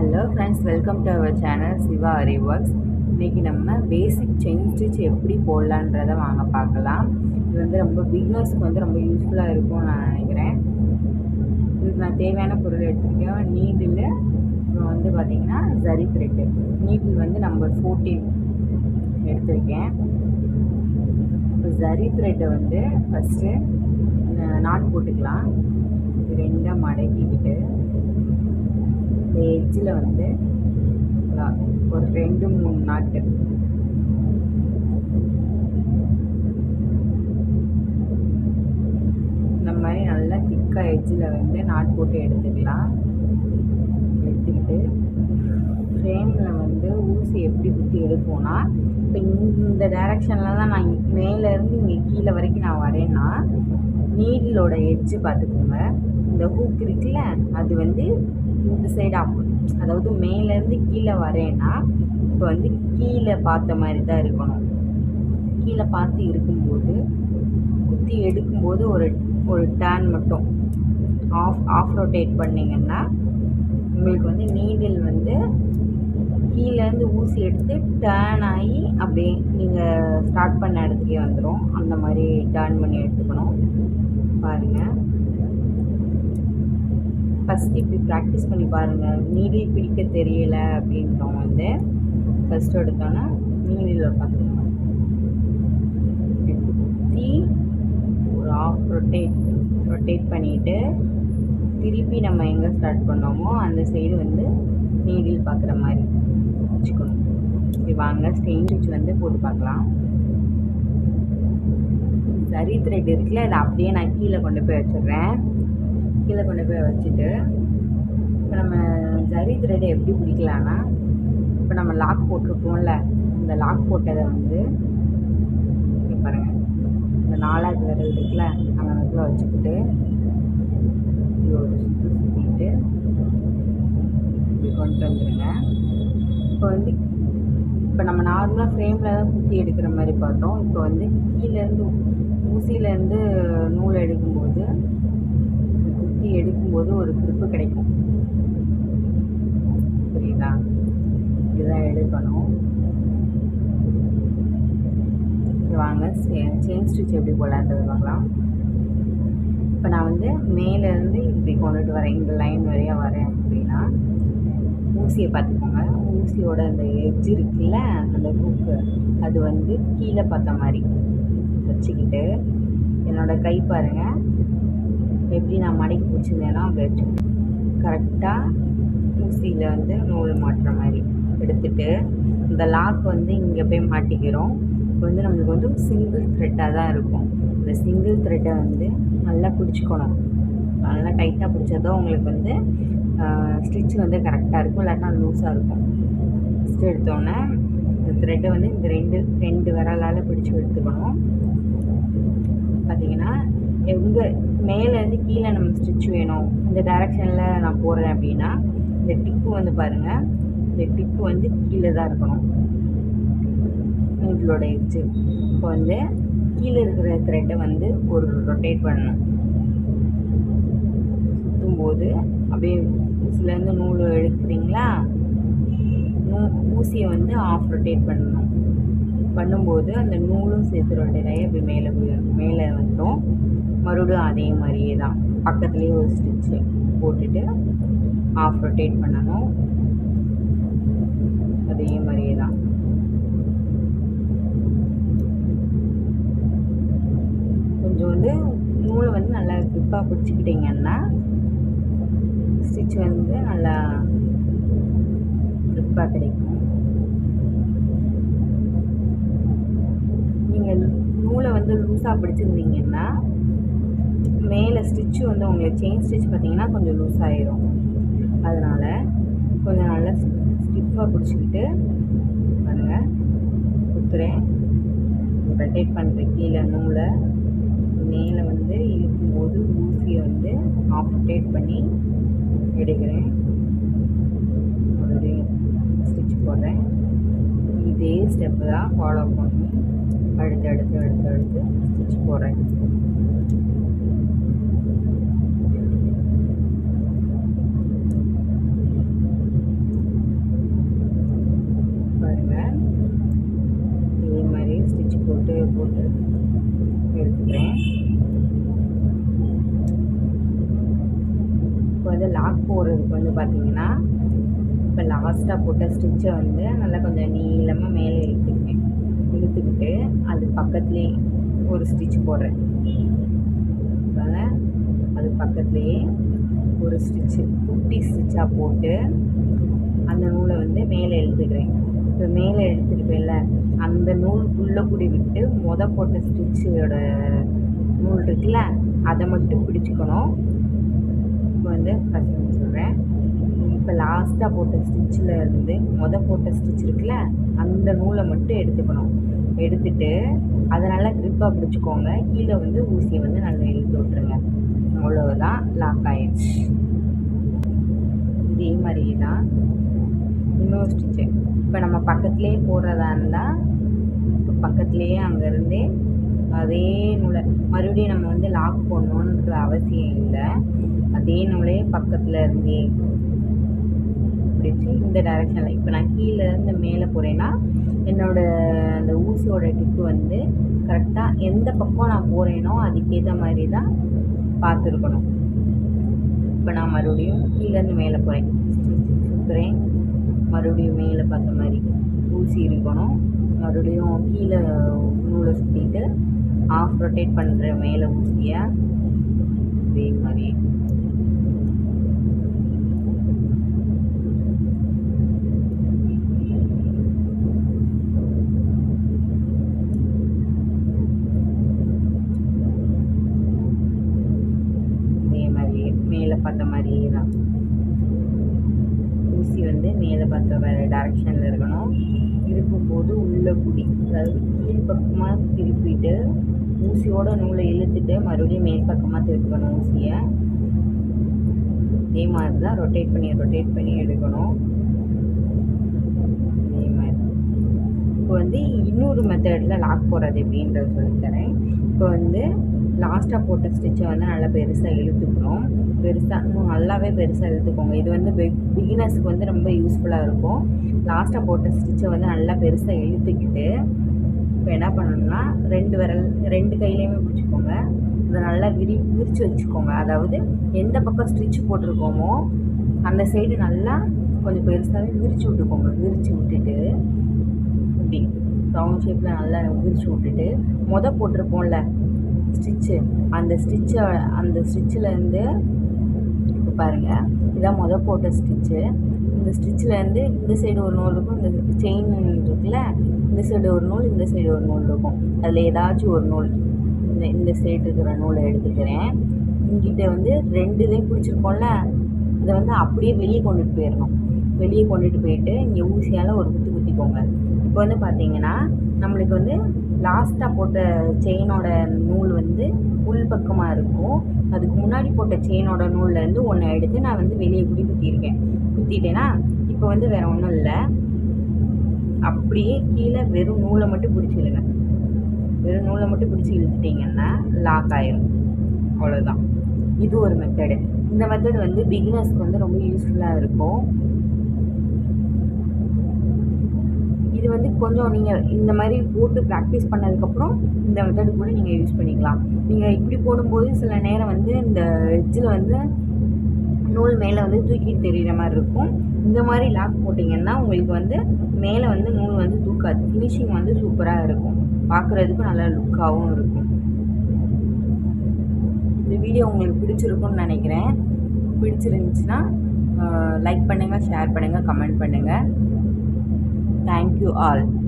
Hello friends welcome to our channel Siva Hari works இன்றைக்கி நம்ம basic chain stitch எப்படி போடலான்றதை வாங்க பார்க்கலாம். இது வந்து ரொம்ப பிகினர்ஸ்க்கு வந்து ரொம்ப யூஸ்ஃபுல்லாக இருக்கும்னு நான் நினைக்கிறேன். இதுக்கு நான் தேவையான பொருள் எடுத்துருக்கேன். நீடில் அப்புறம் வந்து பார்த்திங்கன்னா ஜரி த்ரெட்டு நீடில் வந்து நம்பர் ஃபோர்டீன் எடுத்திருக்கேன். இப்போ ஜரி த்ரெட்டை வந்து ஃபஸ்ட்டு நாட் போட்டுக்கலாம். ரெண்டாக மடக்கிக்கிட்டு இந்த எட்ஜில் வந்து ஒரு ரெண்டு மூணு நாட்டு. இந்த மாதிரி நல்லா திக்காக எட்ஜில் வந்து நாட் போட்டு எடுத்துக்கலாம். எடுத்துக்கிட்டு ஃப்ரேமில் வந்து ஊசி எப்படி குத்தி எடுப்போம்னா இப்போ இந்த டைரக்ஷனில் தான் நான் மேலேருந்து இங்கே கீழே வரைக்கும் நான் வரேன்னா நீடிலோட எட்ஜு பார்த்துக்கோங்க. இந்த ஹூக் இருக்குல்ல அது வந்து இந்த சைடு ஆகும் அதாவது மேலேருந்து கீழே வரேன்னா இப்போ வந்து கீழே பார்த்த மாதிரி தான் இருக்கணும். கீழே பார்த்து இருக்கும்போது குத்தி எடுக்கும்போது ஒரு ஒரு டேர்ன் மட்டும். ஆஃப் ஆஃப் ரொட்டேட் பண்ணிங்கன்னா உங்களுக்கு வந்து நீடில் வந்து கீழேருந்து ஊசி எடுத்து டேர்ன் ஆகி அப்படியே நீங்கள் ஸ்டார்ட் பண்ண இடத்துக்கே வந்துடும் அந்த மாதிரி டேர்ன் பண்ணி எடுத்துக்கணும். பாருங்கள் ஃபஸ்ட்டு இப்படி ப்ராக்டிஸ் பண்ணி பாருங்கள் நீடில் பிடிக்க தெரியல அப்படின்றவங்க வந்து ஃபஸ்ட்டு எடுத்தோன்னா நீடில் பார்த்துக்கணும் குத்தி ஒரு ஆஃப் ரொட்டேட் ரொட்டேட் பண்ணிவிட்டு திருப்பி நம்ம எங்கே ஸ்டார்ட் பண்ணோமோ அந்த சைடு வந்து நீடில் பார்க்குற மாதிரி வச்சுக்கணும். இப்படி வாங்க ஸ்டெயின் ஸ்டிச் வந்து போட்டு பார்க்கலாம். சரி த்ரெட் இருக்குல்ல? அதை அப்படியே நான் கீழே கொண்டு போய் வச்சிடுறேன். கீழே கொண்டு போய் வச்சுட்டு இப்போ நம்ம ஜரி த்ரெட்டை எப்படி பிடிக்கலான்னா இப்போ நம்ம லாக் போட்டிருப்போம்ல இந்த லாக் போட்டதை வந்து பாருங்கள் இந்த நாலாவது விரல் இருக்குல்ல அந்த இடத்துல வச்சுக்கிட்டு இப்படி ஒரு சுற்று சுற்றிட்டு இப்படி கொண்டு வந்துடுங்க இப்போ வந்து இப்போ நம்ம நார்மலாக ஃப்ரேமில் தான் குத்தி எடுக்கிற மாதிரி பார்த்தோம். இப்போ வந்து கீழேருந்து ஊசியிலேருந்து நூல் எடுக்கும்போது குத்தி எடுக்கும்போது ஒரு grip கிடைக்கும். புரியுதா? இதுதான் எடுக்கணும். வாங்க. செயின் ஸ்டிச் எப்படி போடலான்றது பார்க்கலாம். இப்போ நான் வந்து மேலேருந்து இப்படி கொண்டுட்டு வரேன். இந்த லைன் வரையாக வரேன் அப்படின்னா ஊசியை பார்த்துக்கோங்க. பென்சிலோட அந்த எட்ஜ் இருக்குல்ல அந்த ஹூக்கு அது வந்து கீழே பார்த்த மாதிரி வச்சுக்கிட்டு என்னோட கை பாருங்கள் எப்படி நான் மடக்கி பிடிச்சிருந்தேனோ அப்படி வச்சு கரெக்டாக ஊசியில் வந்து நூல் மாட்டுற மாதிரி எடுத்துட்டு இந்த லாக் வந்து இங்கே போய் மாட்டிக்கிறோம். இப்போ வந்து நம்மளுக்கு வந்து சிங்கிள் த்ரெட்டாக தான் இருக்கும். இந்த சிங்கிள் த்ரெட்டை வந்து நல்லா பிடிச்சிக்கணும். நல்லா டைட்டாக பிடிச்சா உங்களுக்கு வந்து ஸ்டிச் வந்து கரெக்டாக இருக்கும். இல்லாட்டினா லூஸாக இருக்கும். ஃபஸ்ட்டு எடுத்தோன்னே இந்த த்ரெட்டை வந்து இந்த ரெண்டு ரெண்டு விரலால் பிடிச்சி எடுத்துக்கணும். பார்த்திங்கன்னா எங்கே மேலேருந்து கீழே நம்ம ஸ்டிச் வேணும். இந்த டைரெக்ஷனில் நான் போடுறேன் அப்படின்னா இந்த டிப்பு வந்து பாருங்கள் இந்த டிப்பு வந்து கீழே தான் இருக்கணும். நீங்களோட எட்ஜு இப்போ வந்து கீழே இருக்கிற த்ரெட்டை வந்து ஒரு ரொட்டேட் பண்ணணும். சுற்றும் போது அப்படியே சிலேருந்து நூல் எடுக்கிறீங்களா ஊசியை வந்து ஆஃப் ரொட்டேட் பண்ணணும். பண்ணும்போது அந்த நூலும் சேர்த்து ரொட்டேட் ஆகி அப்படி மேலே போயிடும் மேலே வந்துடும். மறுபடியும் அதே மாதிரியே தான். பக்கத்துலேயே ஒரு ஸ்டிச்சு போட்டுட்டு ஆஃப் ரொட்டேட் பண்ணணும். அதே மாதிரியே தான். கொஞ்சம் வந்து நூலை வந்து நல்லா grip-ஆ பிடிச்சிக்கிட்டிங்கன்னா ஸ்டிச் வந்து நல்லா grip-ஆ கிடைக்கும். நீங்கள் நூலை வந்து லூஸாக பிடிச்சிருந்தீங்கன்னா மேலே ஸ்டிச்சு வந்து உங்களுக்கு செயின் ஸ்டிச் பார்த்தீங்கன்னா கொஞ்சம் லூஸ் ஆயிரும். அதனால் கொஞ்சம் நல்லா ஸ்டிஃபாக பிடிச்சிக்கிட்டு பாருங்கள் குத்துறேன். ரொட்டேட் பண்ணுற கீழே நூலை மேலே வந்து இழுக்கும்போது ஊசியை வந்து ஆஃப் ரொட்டேட் பண்ணி எடுக்கிறேன். ஸ்டெப்பு தான் ஃபாலோ பண்ணி அடுத்து அடுத்து அடுத்து அடுத்து ஸ்டிச் போடுறேன். பாருங்கள் இதே மாதிரி ஸ்டிச் போட்டு போட்டு எடுத்துக்கிறேன். இப்போ வந்து லாக் போடுறதுக்கு வந்து பார்த்தீங்கன்னா லாஸ்ட்டாக போட்ட ஸ்டிச்சை வந்து நல்லா கொஞ்சம் நீளமாக மேலே இழுத்துக்கிட்டேன். இழுத்துக்கிட்டு அது பக்கத்துலேயே ஒரு ஸ்டிச் போடுறேன். அதனால் அது பக்கத்துலேயே ஒரு ஸ்டிச்சு குட்டி ஸ்டிச்சாக போட்டு அந்த நூலை வந்து மேலே இழுத்துக்கிறேன். இப்போ மேலே எழுத்துருப்பேன்ல அந்த நூல் உள்ளே கூடி விட்டு மொத போட்ட ஸ்டிச்சோட நூல் இருக்குல்ல அதை மட்டும் பிடிச்சிக்கணும். இப்போ வந்து ஃபஸ்ட் சொல்கிறேன் இப்போ லாஸ்ட்டாக போட்ட ஸ்டிச்சில் இருந்து மொதல் போட்ட ஸ்டிச் இருக்குல்ல அந்த நூலை மட்டும் எடுத்துக்கணும். எடுத்துட்டு அதை நல்லா க்ரிப்பாக பிடிச்சிக்கோங்க. கீழே வந்து ஊசியை வந்து நல்லா இழுத்து விட்ருங்க அவ்வளோதான் லாக் ஆயிடுச்சு. இதே மாதிரியே தான் இன்னொரு ஸ்டிச்சு இப்போ நம்ம பக்கத்துலேயே போடுறதா இருந்தால் பக்கத்துலேயே அங்கேருந்தே அதே நூலை மறுபடியும் நம்ம வந்து லாக் போடணுன்ற அவசியம் இல்லை. அதே நூலே பக்கத்தில் இருந்தே பிடிச்சி இந்த டைரெக்ஷனில் இப்போ நான் கீழேருந்து மேலே போகிறேன்னா என்னோடய அந்த ஊசியோட டிப்பு வந்து கரெக்டாக எந்த பக்கம் நான் போகிறேனோ அதுக்கேற்ற மாதிரி தான் பார்த்துருக்கணும். இப்போ நான் மறுபடியும் கீழேருந்து மேலே போகிறேன் சுற்றுறேன் மறுபடியும் மேலே பார்த்த மாதிரி ஊசி இருக்கணும். மறுபடியும் கீழே நூலை சுற்றிட்டு ஆஃப் ரொட்டேட் பண்ணுற மேலே ஊசியை. அதே மாதிரி வந்து மேலே பார்த்த டைரக்ஷனில் இருக்கணும். இருக்கும் போது உள்ளே குடி. அதாவது கீழ் பக்கமாக திருப்பிட்டு ஊசியோட நூலை இழுத்துட்டு மறுபடியும் மேல் பக்கமாக திருப்பணும் ஊசியை. இதே மாதிரி தான் ரொட்டேட் பண்ணி ரொட்டேட் பண்ணி எடுக்கணும். இதே மாதிரி. இப்போ வந்து இன்னொரு மெத்தடில் லாக் போடுறது எப்படின்றத சொல்லித்தரேன் இப்போ வந்து லாஸ்ட்டாக போட்ட ஸ்டிச்சை வந்து நல்லா பெருசாக இழுத்துக்கணும். பெருசாக இன்னும் நல்லாவே பெருசாக இழுத்துக்கோங்க. இது வந்து பிகினர்ஸ்க்கு வந்து ரொம்ப யூஸ்ஃபுல்லாக இருக்கும். லாஸ்ட்டாக போட்ட ஸ்டிச்சை வந்து நல்லா பெருசாக இழுத்துக்கிட்டு இப்போ என்ன பண்ணணும்னா ரெண்டு விரல் ரெண்டு கையிலையுமே பிடிச்சிக்கோங்க. இதை நல்லா விரி விரித்து வச்சுக்கோங்க. அதாவது எந்த பக்கம் ஸ்டிச் போட்டிருக்கோமோ அந்த சைடு நல்லா கொஞ்சம் பெருசாகவே விரித்து விட்டுக்கோங்க. விரித்து விட்டுட்டு இப்படி ரவுண்ட் ஷேப்பில் நல்லா விரித்து விட்டுட்டு மொதல் போட்டிருப்போம்ல ஸ்டிச்சு அந்த ஸ்டிச்சை அந்த ஸ்டிச்சிலேருந்து இப்போ பாருங்கள் இதான் மொதல் போட்ட ஸ்டிச்சு இந்த ஸ்டிச்சிலேருந்து இந்த சைடு ஒரு நூல் இருக்கும் இந்த செயின் இருக்குல்ல இந்த சைடு ஒரு நூல் இந்த சைடு ஒரு நூல் இருக்கும். அதில் ஏதாச்சும் ஒரு நூல் இந்த இந்த சைடு இருக்கிற நூலை எடுத்துக்கிறேன். இங்கிட்ட வந்து ரெண்டு இதையும் பிடிச்சிருக்கோம்ல இதை வந்து அப்படியே வெளியே கொண்டுட்டு போயிடணும். வெளியே கொண்டுட்டு போயிட்டு இங்கே ஊசியால் ஒரு குத்தி குத்திக்கோங்க. இப்போ வந்து பார்த்தீங்கன்னா நம்மளுக்கு வந்து லாஸ்ட்டாக போட்ட செயினோட நூல் வந்து உள் பக்கமாக இருக்கும். அதுக்கு முன்னாடி போட்ட செயினோட நூல்லேருந்து ஒன்று எடுத்து நான் வந்து வெளியே குடி குத்தியிருக்கேன். குத்திட்டேன்னா இப்போ வந்து வேறு ஒன்றும் இல்லை. அப்படியே கீழே வெறும் நூலை மட்டும் பிடிச்சிடுங்க வெறும் நூலை மட்டும் பிடிச்சி இழுத்துட்டிங்கன்னா லாக் ஆயிரும். அவ்வளோதான் இது ஒரு மெத்தடு இந்த மெத்தடு வந்து பிகினர்ஸ்க்கு வந்து ரொம்ப யூஸ்ஃபுல்லாக இருக்கும். கொஞ்சம் நீங்கள் இந்த மாதிரி போட்டு ப்ராக்டிஸ் பண்ணதுக்கப்புறம் இந்த மெத்தடு கூட நீங்கள் யூஸ் பண்ணிக்கலாம். நீங்கள் இப்படி போடும்போது சில நேரம் வந்து இந்த எஜ்ஜில் வந்து நூல் மேலே வந்து தூக்கிட்டு தெரிகிற மாதிரி இருக்கும். இந்த மாதிரி லாக் போட்டிங்கன்னா உங்களுக்கு வந்து மேலே வந்து நூல் வந்து தூக்காது. ஃபினிஷிங் வந்து சூப்பராக இருக்கும். பார்க்குறதுக்கும் நல்லா லுக்காகவும் இருக்கும். இந்த வீடியோ உங்களுக்கு பிடிச்சிருக்கும்னு நினைக்கிறேன். பிடிச்சிருந்துச்சுன்னா லைக் பண்ணுங்கள் ஷேர் பண்ணுங்கள் கமெண்ட் பண்ணுங்கள் Thank you all.